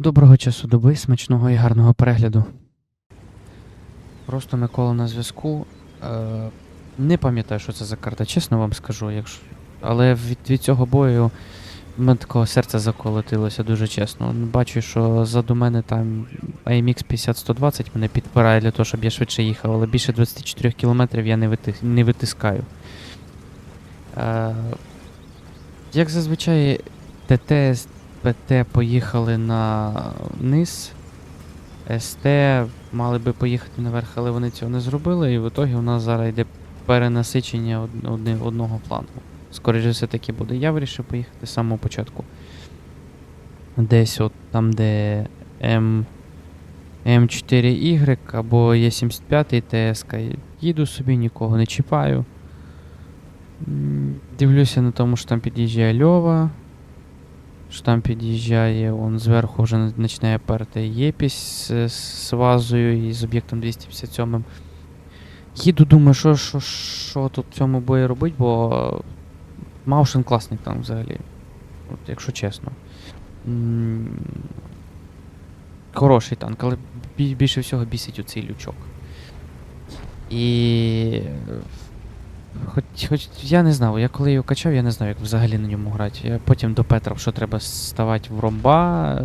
Доброго часу доби, смачного і гарного перегляду. Просто Микола на зв'язку. Е, не пам'ятаю, що це за карта, чесно вам скажу. Якщо... Але від, від цього бою мене такого серця заколотилося дуже чесно. Бачу, що ззаду мене там AMX 50-120 мене підпирає для того, щоб я швидше їхав, але більше 24 кілометрів я не, вити... не витискаю. Е, як зазвичай, ТТ ПТ поїхали на низ. СТ мали би поїхати наверх, але вони цього не зробили, і в ітогі у нас зараз йде перенасичення од- одного флангу. Скоріше все таки буде. Я вирішив поїхати з самого початку. Десь от там, де М... М4Y або Е75 ТСК. Їду собі, нікого не чіпаю. Дивлюся на тому, що там під'їжджає Льова. Що там під'їжджає, он зверху вже на- починає перти єпісь з, вазою і з об'єктом 257. Їду, думаю, що, що, що тут в цьому бої робить, бо Маушен класний танк взагалі. От, якщо чесно. Хороший танк, але більше всього бісить оцей лючок. І. Хоч, хоч я не знав, я коли його качав, я не знав, як взагалі на ньому грати. Я потім до Петра, що треба ставати в ромба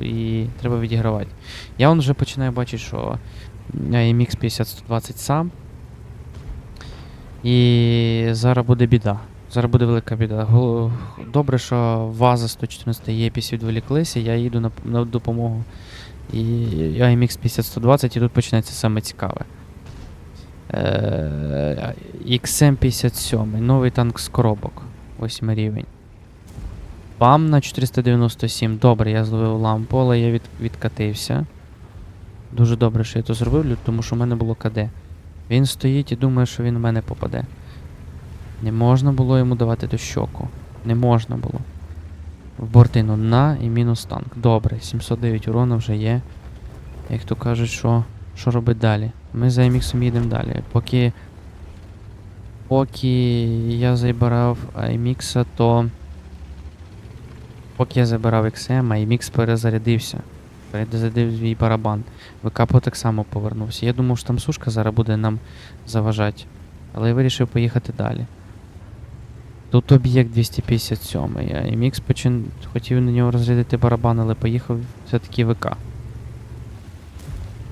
і треба відігравати. Я вже починаю бачити, що AMX 50-120 сам. І зараз буде біда. Зараз буде велика біда. Добре, що Ваза 114 єпіс відволіклися, я їду на, на допомогу. І AMX 50-120, і тут починається саме цікаве. Е, XM57, новий танк з коробок. 8 рівень. Бам на 497. Добре, я зловив лампу, але я від, відкатився. Дуже добре, що я то зробив, тому що в мене було КД. Він стоїть і думає, що він в мене попаде. Не можна було йому давати до щоку. Не можна було. В бортину на і мінус танк. Добре, 709 урона вже є. Як то кажуть, що, що робить далі? Ми за MX їдемо далі. Поки. Поки я забирав IMX, то. Поки я забирав XM, IMX перезарядився. Перезарядив свій барабан. ВК так само повернувся. Я думав, що там сушка зараз буде нам заважати. Але я вирішив поїхати далі. Тут об'єкт 257, а MX почин... хотів на нього розрядити барабан, але поїхав все-таки ВК.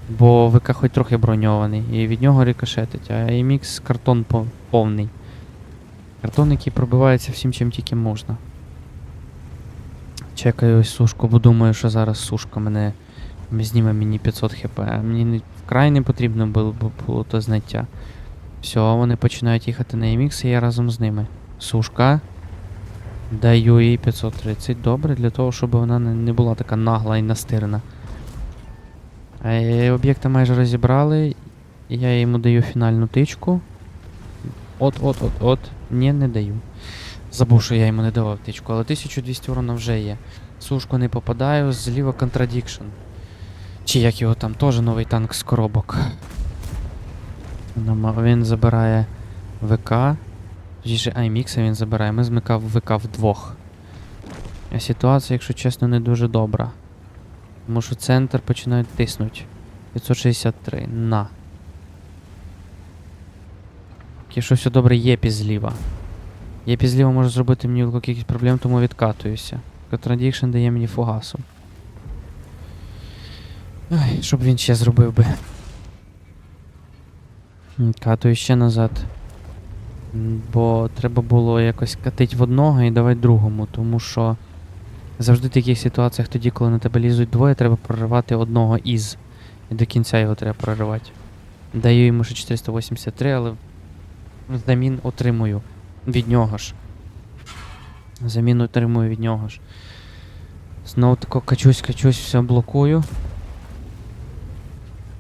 Бо ВК хоч трохи броньований, і від нього рикошетить, а MX картон повний. Картон, який пробивається всім, чим тільки можна. Чекаю ось сушку, бо думаю, що зараз сушка мене зніме мені 500 хп. А Мені вкрай не потрібно було, бо було то знаття. Все, вони починають їхати на MX, і я разом з ними. Сушка. Даю їй 530. Добре, для того, щоб вона не була така нагла і настирна. Е, Об'єкта майже розібрали. Я йому даю фінальну тичку. От, от, от, от. Ні, не даю. Забув, що я йому не давав тичку, але 1200 урона вже є. Сушку не попадаю, зліва Contradiction. Чи як його там, теж новий танк з коробок. Він забирає ВК. Точніше, IMX він забирає. Ми змикав ВК вдвох. А ситуація, якщо чесно, не дуже добра. Тому що центр починає тиснути. 563. На. Якщо все добре, єпі зліва. Єпі зліва може зробити мені велику кількість проблем, тому відкатуюся. Contradiction дає мені фугасом. Ай, щоб він ще зробив би. Катую ще назад. Бо треба було якось катить в одного і давати другому, тому що завжди в таких ситуаціях, тоді, коли на тебе лізуть двоє, треба проривати одного із. І до кінця його треба проривати. Даю йому ще 483, але замін отримую від нього ж. Замін отримую від нього ж. Знову тако качусь, качусь, все блокую.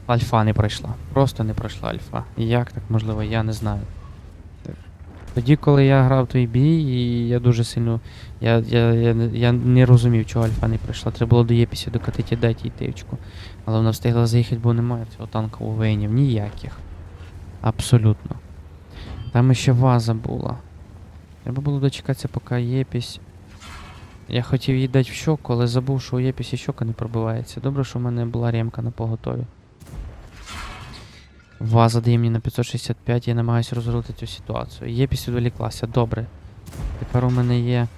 Альфа не пройшла. Просто не пройшла альфа. Як так можливо, я не знаю. Тоді, коли я грав той бій, і я дуже сильно. Я, я, я, я не розумів, чого альфа не прийшла. Треба було до Єпісі докатити і дати їй тивчку. Але вона встигла заїхати, бо немає цього танка у вейнів. Ніяких. Абсолютно. Там ще ваза була. Треба було дочекатися, поки Єпісь Я хотів їй дати в щоку, але забув, що у Єпісі щока не пробивається. Добре, що в мене була ремка на поготові. Ваза дає мені на 565, я намагаюся розрулити цю ситуацію. Є Єпіс відволіклася, добре. Тепер у мене є,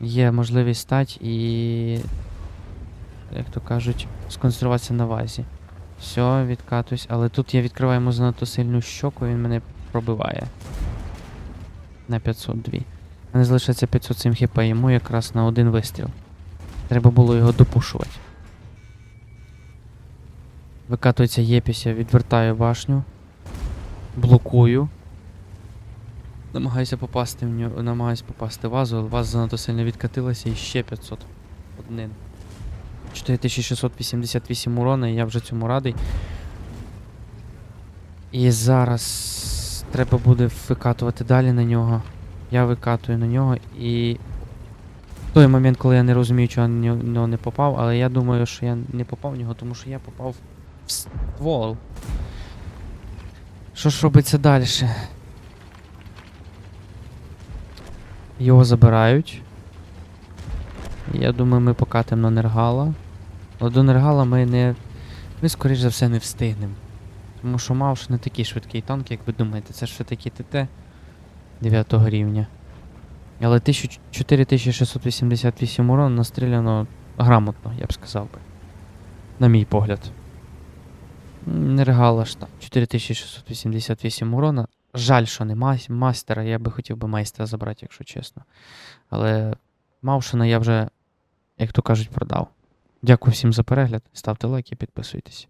є можливість стати і, як то кажуть, сконцентруватися на вазі. Все, відкатуюсь, але тут я відкриваю йому занадто сильну щоку, він мене пробиває. На 502. У мене залишається 507 хп, йому якраз на один вистріл. Треба було його допушувати. Викатується Єпіс, я відвертаю башню. Блокую. Намагаюся попасти в нього, намагаюся попасти в вазу, але ваза занадто сильно відкатилася і ще 500. Однин. 4688 урона, і я вже цьому радий. І зараз треба буде викатувати далі на нього. Я викатую на нього і. В той момент, коли я не розумію, чого я нього- нього не попав, але я думаю, що я не попав в нього, тому що я попав в ствол. Що ж робиться далі? Його забирають. Я думаю, ми покатимо на Нергала. Але до Нергала ми не. Ми, скоріш за все, не встигнемо. Тому що Мауш не такий швидкий танк, як ви думаєте, це ж все-таки ТТ 9 рівня. Але 1000 4688 урон настріляно грамотно, я б сказав би. На мій погляд. Нергала ж там. 4688 урона. Жаль, що не мас- мастера. Я би хотів би майстера забрати, якщо чесно. Але Маушина я вже, як то кажуть, продав. Дякую всім за перегляд. Ставте лайки, підписуйтесь.